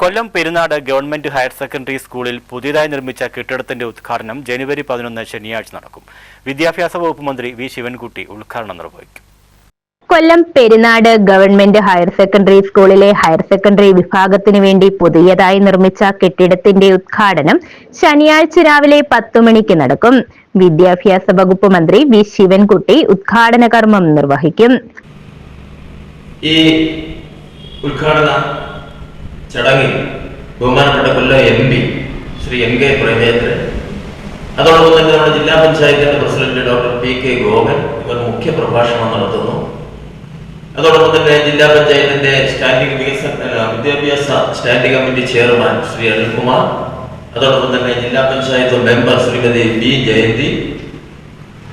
Kollam Perunad government higher secondary സ്കൂളിൽ പുതിയതായി നിർമ്മിച്ച കെട്ടിടത്തിന്റെ ഉദ്ഘാടനം ജനുവരി പതിനൊന്ന് ശനിയാഴ്ച നടക്കും. വിദ്യാഭ്യാസ വകുപ്പ് മന്ത്രി വി ശിവൻകുട്ടി ഉദ്ഘാടനം നിർവഹിക്കും. Kollam Perunad government higher secondary സ്കൂളിലെ ഹയർ സെക്കൻഡറി വിഭാഗത്തിനു വേണ്ടി പുതിയതായി നിർമ്മിച്ച കെട്ടിടത്തിന്റെ ഉദ്ഘാടനം ശനിയാഴ്ച രാവിലെ പത്തു മണിക്ക് നടക്കും. വിദ്യാഭ്യാസ വകുപ്പ് മന്ത്രി വി ശിവൻകുട്ടി ഉദ്ഘാടന കർമ്മം നിർവഹിക്കും. ഈ ഉദ്ഘാടന ചടങ്ങിൽ ബഹുമാനപ്പെട്ട Kollam M P Shri M K Premendran അതോടൊപ്പം തന്നെ നമ്മുടെ ജില്ലാ പഞ്ചായത്തിന്റെ president doctor P K Gopan ഇവർ മുഖ്യ പ്രഭാഷണം നടത്തുന്നു. അതോടൊപ്പം തന്നെ ജില്ലാ പഞ്ചായത്തിന്റെ സ്റ്റാൻഡിംഗ് വികസന വിദ്യാഭ്യാസ standing committee chairman Shri Anilkumar അതോടൊപ്പം തന്നെ ജില്ലാ പഞ്ചായത്ത് മെമ്പർ ശ്രീമതി ബി ജയന്തി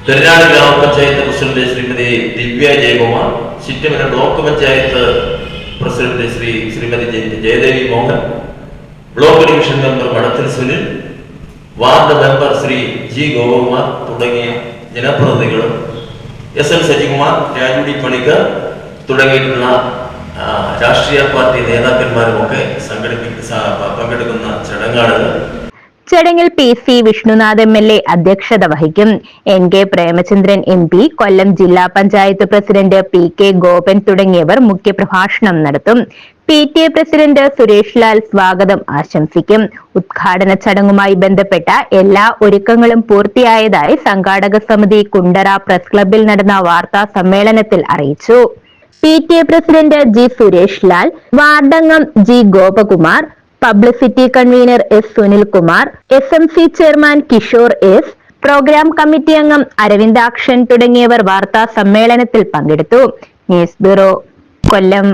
പെരുന്നാട് ഗ്രാമപഞ്ചായത്ത് president Shrimati Divya Jayakumar Chittamala block panchayat president Shri Shrimati Jayadevi Mohan block division member Madathil Sunil ward member Shri G Gopakumar തുടങ്ങിയ ജനപ്രതിനിധികളും S L Sajikumar Raju D Panicker തുടങ്ങിയിട്ടുള്ള രാഷ്ട്രീയ party നേതാക്കന്മാരുമൊക്കെ സംഘടിപ്പിക്കുന്ന പങ്കെടുക്കുന്ന ചടങ്ങാണിത്. ചടങ്ങിൽ P C Vishnunath M L A അധ്യക്ഷത വഹിക്കും. N K Premachandran M P Kollam ജില്ലാ panchayat president P K Gopan തുടങ്ങിയവർ മുഖ്യപ്രഭാഷണം നടത്തും. P T A president Suresh Lal സ്വാഗതം ആശംസിക്കും. ഉദ്ഘാടന ചടങ്ങുമായി ബന്ധപ്പെട്ട എല്ലാ ഒരുക്കങ്ങളും പൂർത്തിയായതായി സംഘാടക സമിതി കുണ്ടറ പ്രസ് ക്ലബിൽ നടന്ന വാർത്താ സമ്മേളനത്തിൽ അറിയിച്ചു. P T A president G Suresh Lal വാർഡംഗം G Gopakumar publicity convener S Sunilkumar S M C chairman Kishore S programme committee അംഗം അരവിന്ദാക്ഷൻ തുടങ്ങിയവർ വാർത്താ സമ്മേളനത്തിൽ പങ്കെടുത്തു. News bureau Kollam.